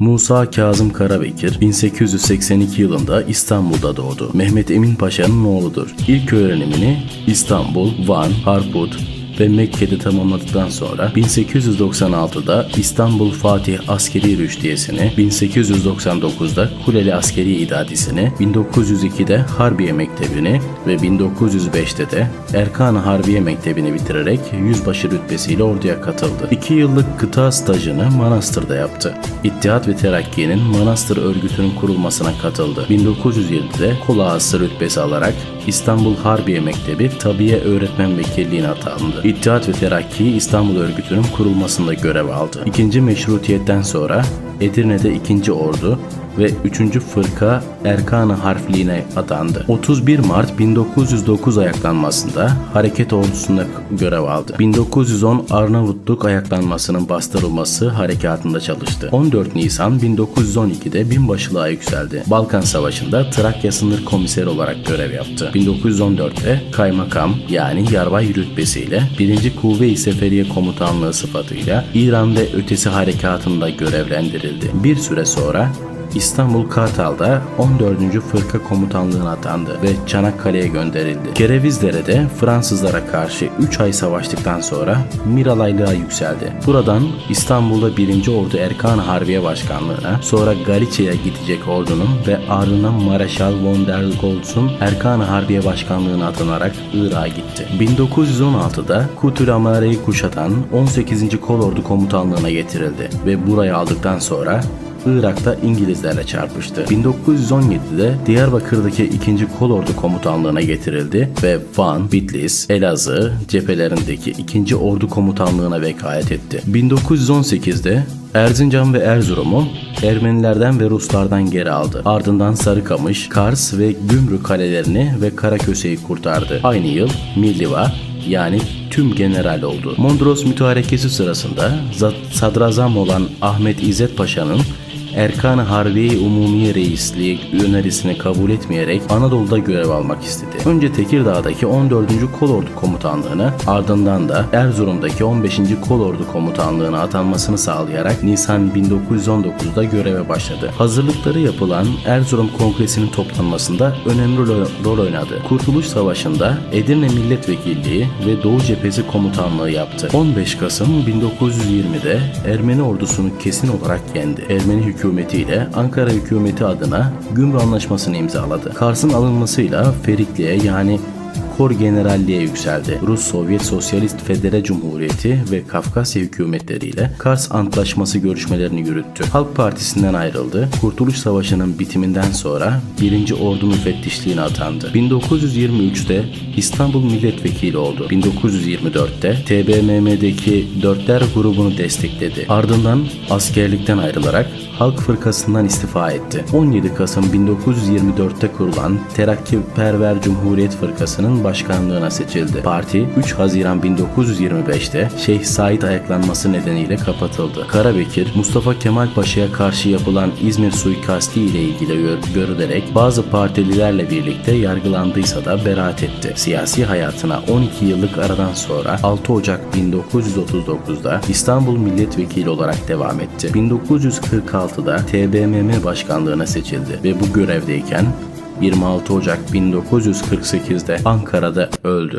Musa Kazım Karabekir 1882 yılında İstanbul'da doğdu. Mehmet Emin Paşa'nın oğludur. İlk öğrenimini İstanbul, Van, Harput ve Mekke'de tamamladıktan sonra 1896'da İstanbul Fatih Askeri Rüştiyesini, 1899'da Kuleli Askeri İdadisini, 1902'de Harbiye Mektebi'ni ve 1905'te de Erkan Harbiye Mektebi'ni bitirerek yüzbaşı rütbesiyle orduya katıldı. İki yıllık kıta stajını Manastır'da yaptı. İttihat ve Terakki'nin Manastır örgütünün kurulmasına katıldı. 1920'de kol ağası rütbesi alarak İstanbul Harbiye Mektebi Tabiye Öğretmen Vekilliğine atandı. İttihat ve Terakki İstanbul örgütünün kurulmasında görev aldı. İkinci meşrutiyetten sonra Edirne'de 2. Ordu ve 3. Fırka Erkan-ı Harfliğine atandı. 31 Mart 1909 ayaklanmasında hareket ordusunda görev aldı. 1910 Arnavutluk ayaklanmasının bastırılması harekatında çalıştı. 14 Nisan 1912'de binbaşılığa yükseldi. Balkan Savaşı'nda Trakya Sınır Komiseri olarak görev yaptı. 1914'te kaymakam yani yarbay rütbesiyle 1. Kuvve-i Seferiye Komutanlığı sıfatıyla İran ve ötesi harekatında görevlendirildi. Bir süre sonra İstanbul Kartal'da 14. Fırka Komutanlığı'na atandı ve Çanakkale'ye gönderildi. Kerevizdere'de Fransızlara karşı 3 ay savaştıktan sonra Miralaylığa yükseldi. Buradan İstanbul'da 1. Ordu Erkan Harbiye Başkanlığı'na, sonra Galicia'ya gidecek ordunun ve ardından Mareşal von der Goltz'un Erkan Harbiye Başkanlığı'na atanarak Irak'a gitti. 1916'da Kutul Amare'yi kuşatan 18. Kolordu Komutanlığı'na getirildi ve burayı aldıktan sonra Irak'ta İngilizlerle çarpıştı. 1917'de Diyarbakır'daki 2. Kolordu Komutanlığı'na getirildi ve Van, Bitlis, Elazığ cephelerindeki 2. Ordu Komutanlığı'na vekalet etti. 1918'de Erzincan ve Erzurum'u Ermenilerden ve Ruslardan geri aldı. Ardından Sarıkamış, Kars ve Gümrük kalelerini ve Karaköse'yi kurtardı. Aynı yıl Milliva yani tüm general oldu. Mondros mütarekesi sırasında za- sadrazam olan Ahmet İzzet Paşa'nın Erkan-ı Harbiye Umumiye Reisliği önerisini kabul etmeyerek Anadolu'da görev almak istedi. Önce Tekirdağ'daki 14. Kolordu Komutanlığı'na ardından da Erzurum'daki 15. Kolordu Komutanlığı'na atanmasını sağlayarak Nisan 1919'da göreve başladı. Hazırlıkları yapılan Erzurum Kongresi'nin toplanmasında önemli rol, oynadı. Kurtuluş Savaşı'nda Edirne Milletvekilliği ve Doğu Cephesi Komutanlığı yaptı. 15 Kasım 1920'de Ermeni ordusunu kesin olarak yendi. Ermeni hükümetiyle Ankara hükümeti adına Gümrü Anlaşması'nı imzaladı. Kars'ın alınmasıyla Ferikli'ye yani Kor Generalliğe yükseldi. Rus Sovyet Sosyalist Federe Cumhuriyeti ve Kafkasya hükümetleriyle Kars Antlaşması görüşmelerini yürüttü. Halk Partisi'nden ayrıldı. Kurtuluş Savaşı'nın bitiminden sonra 1. Ordu Müfettişliğine atandı. 1923'te İstanbul Milletvekili oldu. 1924'te TBMM'deki Dörtler grubunu destekledi. Ardından askerlikten ayrılarak Halk Fırkası'ndan istifa etti. 17 Kasım 1924'te kurulan Terakkiperver Cumhuriyet Fırkası'nın başkanlığına seçildi. Parti 3 Haziran 1925'te Şeyh Said ayaklanması nedeniyle kapatıldı. Karabekir, Mustafa Kemal Paşa'ya karşı yapılan İzmir suikasti ile ilgili gör- görülerek bazı partililerle birlikte yargılandıysa da beraat etti. Siyasi hayatına 12 yıllık aradan sonra 6 Ocak 1939'da İstanbul Milletvekili olarak devam etti. 1946'da TBMM başkanlığına seçildi ve bu görevdeyken 26 Ocak 1948'de Ankara'da öldü.